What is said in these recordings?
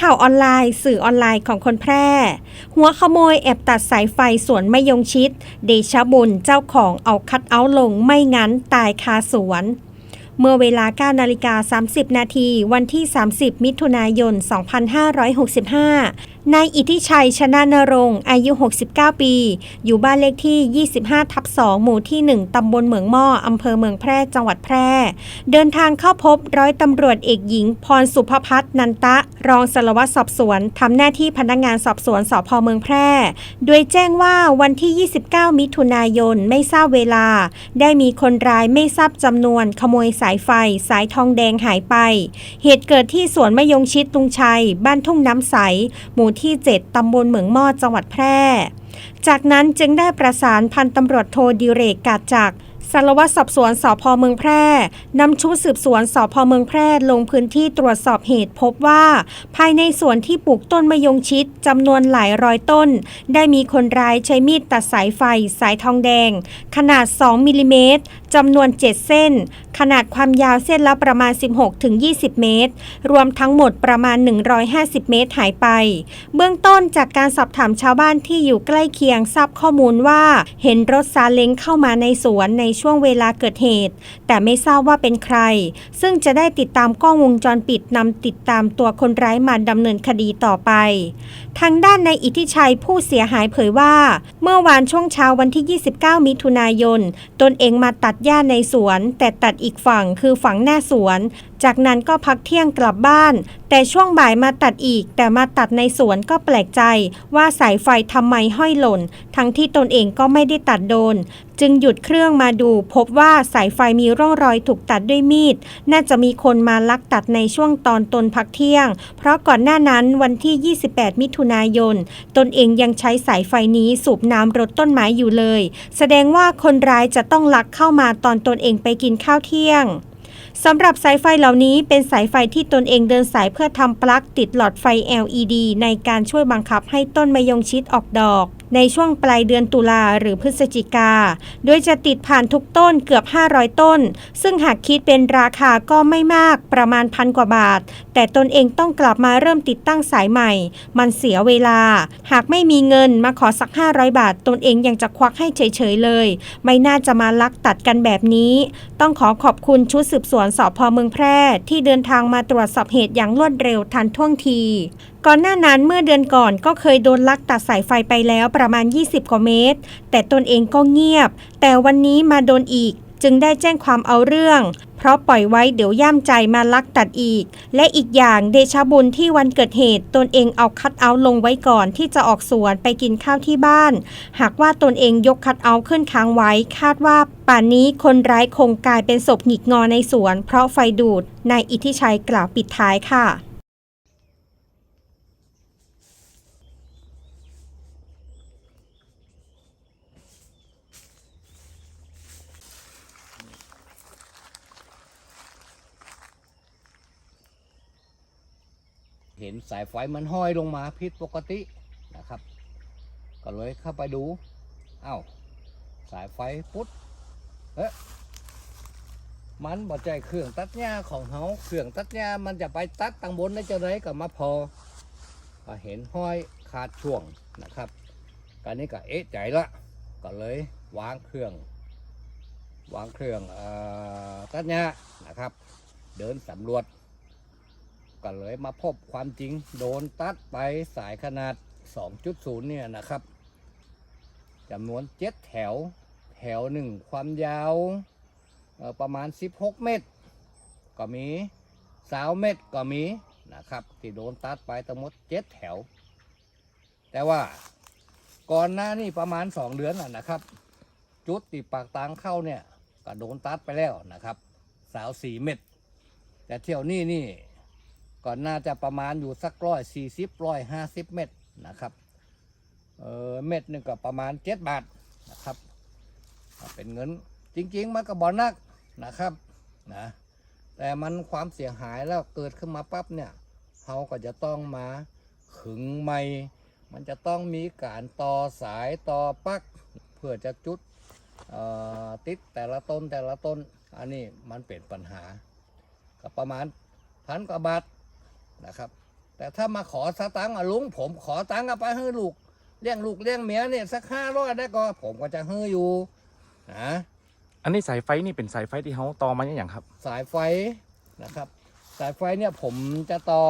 ข่าวออนไลน์ สื่อออนไลน์ของคนแพร่ หัวขโมยแอบตัดสายไฟสวนไมยงชิด เดชบุญเจ้าของเอาคัดเอาลงไม่งั้นตายคาสวน เมื่อเวลา 9 นาฬิกา 30 นาที วันที่ 30 มิถุนายน 2565 นายอิทธิชัยชนะนรงค์อายุ 69 ปี อยู่บ้านเลขที่ 25 ทับ 2 หมู่ที่ 1 ตำบลเหมืองหม้ออำเภอเมืองแพร่ จังหวัดแพร่ เดินทางเข้าพบร้อยตำรวจเอกหญิง พรสุภพัฒนันตะ รองสารวัตรสอบสวน ทำหน้าที่พนักงานสอบสวนสพเมืองแพร่ โดยแจ้งว่าวันที่ 29 มิถุนายน ไม่ทราบเวลา ได้มีคนร้ายไม่ทราบจำนวน ขโมยสายไฟ สายทองแดงหายไป เหตุเกิดที่สวนมะยงชิดตุงชัย บ้านทุ่งน้ำใส หมู่ที่ 7 ตำบลเหมืองมอดจังหวัดแพร่ จากนั้นจึงได้ประสานพันตำรวจโทดิเรกกาดจักสารวัตรสอบสวนสพเมืองแพร่นำชุดสืบสวนสพเมืองแพร่ลงพื้นที่ตรวจสอบเหตุพบว่า ภายในสวนที่ปลูกต้นมะยงชิดจำนวนหลายร้อยต้น ได้มีคนร้ายใช้มีดตัดสายไฟสายทองแดง ขนาด 2มิลลิเมตรจำนวน 7 เส้น ขนาดความยาวเส้นละประมาณ 16-20 เมตร รวมทั้งหมดประมาณ 150 เมตรหายไป เบื้องต้นจากการสอบถามชาวบ้านที่อยู่ใกล้เคียงทราบข้อมูลว่า เห็นรถซาเล้งเข้ามาในสวนในช่วงเวลาเกิดเหตุ แต่ไม่ทราบว่าเป็นใคร ซึ่งจะได้ติดตามกล้องวงจรปิดนำติดตามตัวคนร้ายมาดำเนินคดีต่อไป ทางด้านในายอิทธิชัยผู้เสียหายเผยว่า เมื่อวานช่วงเช้าวันที่ 29 มิถุนายน ตนเองมาตัดหญ้าในสวน แต่ตัดอีกฝั่งคือฝั่งหน้าสวน จากนั้นก็พักเที่ยงกลับบ้าน แต่ช่วงบ่ายมาตัดอีก แต่มาตัดในสวนก็แปลกใจ ว่าสายไฟทำไมห้อยหล่น ทั้งที่ตนเองก็ไม่ได้ตัดโดน จึงหยุดเครื่องมาดู พบว่าสายไฟมีร่องรอยถูกตัดด้วยมีด น่าจะมีคนมาลักตัดในช่วงตอนตนพักเที่ยง เพราะก่อนหน้านั้นวันที่ 28 มิถุนายน ตนเองยังใช้สายไฟนี้สูบน้ำรดต้นไม้อยู่เลย แสดงว่าคนร้ายจะต้องลักเข้ามาตอนตนเองไปกินข้าวเที่ยง สำหรับสายไฟเหล่านี้เป็นสายไฟที่ตนเองเดินสายเพื่อทำปลั๊กติดหลอดไฟ LED ในการช่วยบังคับให้ต้นมะยงชิดออกดอก ในช่วงปลายเดือนตุลาหรือพฤศจิกา โดยจะติดผ่านทุกต้นเกือบ 500 ต้น ซึ่งหากคิดเป็นราคาก็ไม่มากประมาณพันกว่าบาท แต่ตนเองต้องกลับมาเริ่มติดตั้งสายใหม่ มันเสียเวลา หากไม่มีเงินมาขอสัก 500 บาท ตนเองยังจะควักให้เฉยๆเลย ไม่น่าจะมาลักตัดกันแบบนี้ ต้องขอขอบคุณชุดสืบสวนสพเมืองแพร่ ที่เดินทางมาตรวจสอบเหตุอย่างรวดเร็วทันท่วงที ก่อนหน้านั้นเมื่อเดือนก่อนก็เคยโดนลักตัดสายไฟไปแล้วประมาณ 20 กว่าเมตร แต่ตนเองก็เงียบ แต่วันนี้มาโดนอีกจึงได้แจ้งความเอาเรื่อง เพราะปล่อยไว้เดี๋ยวย่ามใจมาลักตัดอีก และอีกอย่างเดชบุญที่วันเกิดเหตุ ตนเองเอาคัดเอาลงไว้ก่อนที่จะออกสวนไปกินข้าวที่บ้าน หากว่าตนเองยกคัดเอาขึ้นค้างไว้ คาดว่าป่านนี้คนร้ายคงกลายเป็นศพหงิกงอในสวน เพราะไฟดูดนายอิทธิชัยกล่าวปิดท้ายค่ะ เห็นสายไฟมันห้อยลงมาผิดปกตินะครับ ก็เลยเข้าไปดูเอ้าสายไฟพุทธเอ๊ะมันบ่ใจเครื่องตัดหญ้าของเฮาเครื่องตัดหญ้ามันจะไปตัดตังบนได้จะไรก็มาพอก็เห็นห้อยขาดช่วงนะครับการนี้ก็เอ๊ะใจละก็เลยวางเครื่อง วางเครื่องอตัดหญ้านะครับ เดินสำรวจ ก็เลยมาพบความจริงโดนตัดไปสายขนาด 2.0 เนี่ยนะครับจำนวน 7 แถว แถวหนึ่งความยาวประมาณ 16 เมตร ก็มีสาวเมตรก็มีนะครับ ที่โดนตัดไปทั้งหมด 7 แถว แต่ว่าก่อนหน้านี่ประมาณ 2 เดือนน่ะนะครับ จุดติดปากตางเข้าเนี่ยก็โดนตัดไปแล้วนะครับ สาว 4 เมตรแต่เที่ยวนี้นี่ ก่อนน่าจะประมาณอยู่สักร้อยสี่สิบร้อยห้าสิบเม็ดนะครับเออเม็ดหนึ่งก็ประมาณเจ็ดบาทนะครับ เป็นเงินจริงๆ มันก็บอนักนะครับนะแต่มันความเสียหายแล้วเกิดขึ้นมาปั๊บเนี่ยเขาก็จะต้องมาขึงไม้มันจะต้องมีการต่อสายต่อปลั๊กเพื่อจะจุดติดแต่ละต้นแต่ละต้น อันนี้มันเป็นปัญหาก็ประมาณพันกว่าบาท นะครับ แต่ถ้ามาขอสตังค์อะลุงผมขอตังค์เอาไปให้ลูกเลี้ยงลูกเลี้ยงเมียเนี่ยสักห้าร้อยได้ก็ผมก็จะให้อยู่นะอันนี้สายไฟนี่เป็นสายไฟที่เขาต่อมาอย่างครับ สายไฟนะครับ สายไฟเนี่ยผมจะต่อ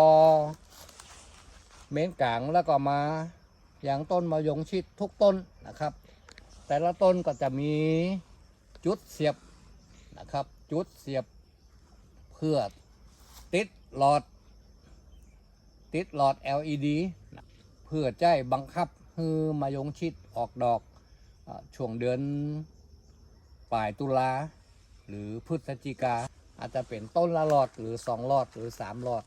เมนกลางแล้วก็มาอย่างต้นมายงชิดทุกต้นนะครับ แต่ละต้นก็จะมีจุดเสียบนะครับ จุดเสียบเพื่อติดหลอด ติดหลอด LED นะเพื่อใจบังคับให้มายงชิดออกดอกอาช่วงเดือนปลายตุลาหรือพฤศจิกา อาจจะเป็นต้นละหลอดหรือสองหลอดหรือสามหลอด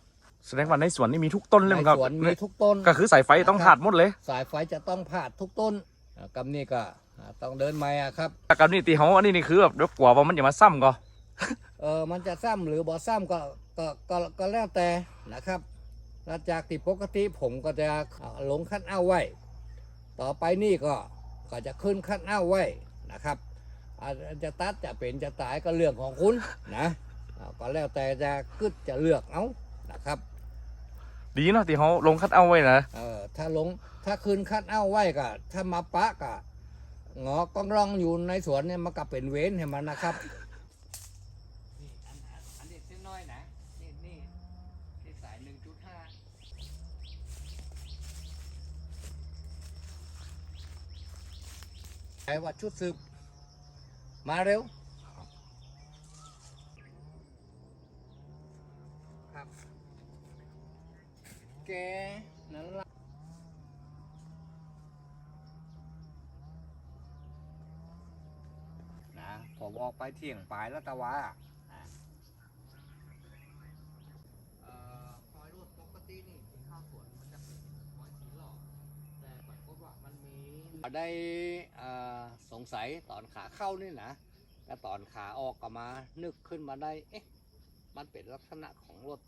แสดงว่าในสวนนี่มีทุกต้นเลยในมั้งครับสวนมีทุกต้นก็คือสายไฟต้องขาดหมดเลย สายไฟจะต้องผ่าดทุกต้นอ่ากำนี้ก็อ่าต้องเดินไม้อะครับแต่กับนี่ตีเขาอันนี้นี่คือแบบเดี๋ยวกลัวว่ามันจะมาซ้ำก็เออมันจะซ้ำหรือบ่ซ้ำก็ก็ก็ก็แล้วแต่นะครับ หลังจากที่ปกติผมก็จะเอาลงคัดเอาไว้ ต่อไปนี่ก็ก็จะขึ้นคัดเอาไว้นะครับอาจจะตัดจะเป็นจะตายก็เรื่องของคุณนะอ่าก็แล้วแต่จะกึดจะเลือกเอานะครับ ดีเนาะที่เขาลงคัดเอาไว้นะเออถ้าลงถ้าคืนคัดเอาไว้ก็ถ้ามาปะก็งอกองรองอยู่ในสวนเนี่ยมันก็เป็นเว้นให้มันนะครับนี่อันอันอันนี้เส้นน้อยนะนี่นี่นี่สายหนึ่งจุดห้า ใช้ว่าชุดสืบ มาเร็วครับแกนั่นละนะผมออกไปเที่ยงปลายแล้วตะวาอะเอ่อหอยรวดปกตินี่ที่ข้าวสวนมันจะเป็นหอยสีหลอกแต่ปรากฏว่ามันมี ได้สงสัยตอนขาเข้านี่นะแต่ตอนขาออกก็มานึกขึ้นมาได้เอ๊ะมันเป็นลักษณะของรถ